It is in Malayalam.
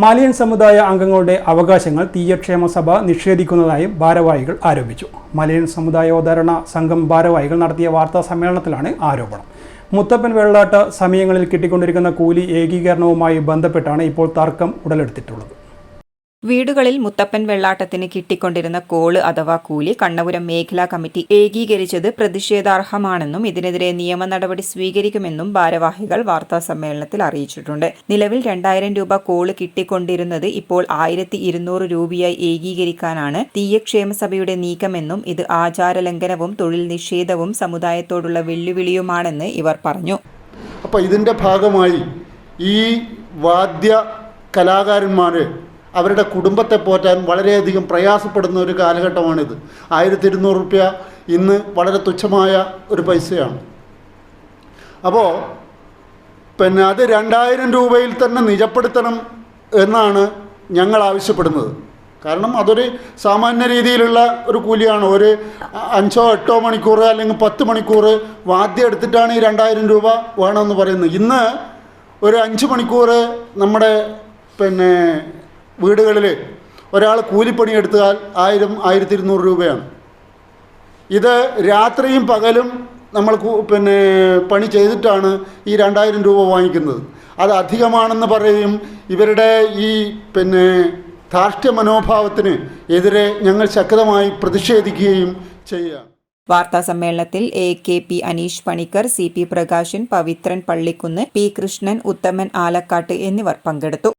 മാലിയൻ സമുദായ അംഗങ്ങളുടെ അവകാശങ്ങൾ തീയക്ഷേമ സഭ നിഷേധിക്കുന്നതായും ഭാരവാഹികൾ ആരോപിച്ചു. മലയൻ സമുദായോദ്ധരണ സംഘം ഭാരവാഹികൾ നടത്തിയ വാർത്താ സമ്മേളനത്തിലാണ് ആരോപണം. മുത്തപ്പൻ വെള്ളാട്ട സമയങ്ങളിൽ കിട്ടിക്കൊണ്ടിരിക്കുന്ന കൂലി ഏകീകരണവുമായി ബന്ധപ്പെട്ടാണ് ഇപ്പോൾ തർക്കം ഉടലെടുത്തിട്ടുള്ളത്. വീടുകളിൽ മുത്തപ്പൻ വെള്ളാട്ടത്തിന് കിട്ടിക്കൊണ്ടിരുന്ന കോൾ അഥവാ കൂലി കണ്ണപുരം മേഖലാ കമ്മിറ്റി ഏകീകരിച്ചത് പ്രതിഷേധാർഹമാണെന്നും ഇതിനെതിരെ നിയമ നടപടി സ്വീകരിക്കുമെന്നും ഭാരവാഹികൾ വാർത്താ സമ്മേളനത്തിൽ അറിയിച്ചിട്ടുണ്ട്. നിലവിൽ രണ്ടായിരം രൂപ കോൾ കിട്ടിക്കൊണ്ടിരുന്നത് ഇപ്പോൾ ആയിരത്തി ഇരുന്നൂറ് രൂപയായി ഏകീകരിക്കാനാണ് തീയക്ഷേമ സഭയുടെ നീക്കമെന്നും ഇത് ആചാര ലംഘനവും തൊഴിൽ നിഷേധവും സമുദായത്തോടുള്ള വെല്ലുവിളിയുമാണെന്ന് ഇവർ പറഞ്ഞു. അപ്പോൾ ഇതിന്റെ ഭാഗമായി ഈ വാദ്യ കലാകാരന്മാർ അവരുടെ കുടുംബത്തെ പോറ്റാൻ വളരെയധികം പ്രയാസപ്പെടുന്ന ഒരു കാലഘട്ടമാണിത്. ആയിരത്തി ഇരുന്നൂറ് റുപ്യ ഇന്ന് വളരെ തുച്ഛമായ ഒരു പൈസയാണ്. അപ്പോൾ പിന്നെ അത് രണ്ടായിരം രൂപയിൽ തന്നെ നിജപ്പെടുത്തണം എന്നാണ് ഞങ്ങൾ ആവശ്യപ്പെടുന്നത്. കാരണം അതൊരു സാമാന്യ രീതിയിലുള്ള ഒരു കൂലിയാണ്. ഒരു അഞ്ചോ എട്ടോ മണിക്കൂർ അല്ലെങ്കിൽ പത്ത് മണിക്കൂർ വാദ്യം എടുത്തിട്ടാണ് ഈ രണ്ടായിരം രൂപ വേണമെന്ന് പറയുന്നത്. ഇന്ന് ഒരു അഞ്ച് മണിക്കൂർ നമ്മുടെ പിന്നെ വീടുകളിൽ ഒരാൾ കൂലിപ്പണി എടുത്താൽ ആയിരം ആയിരത്തി ഇരുന്നൂറ് രൂപയാണ്. ഇത് രാത്രിയും പകലും നമ്മൾ പിന്നെ പണി ചെയ്തിട്ടാണ് ഈ രണ്ടായിരം രൂപ വാങ്ങിക്കുന്നത്. അത് അധികമാണെന്ന് പറയും ഇവരുടെ ഈ പിന്നെ ധാർഷ്ട്യ മനോഭാവത്തിന് എതിരെ ഞങ്ങൾ ശക്തമായി പ്രതിഷേധിക്കുകയും ചെയ്യുക വാർത്താ സമ്മേളനത്തിൽ A K P Anish Panicker C P Prakashan Pavithran Pallikkunnu P Krishnan Uthaman Alakkatt എന്നിവർ പങ്കെടുത്തു.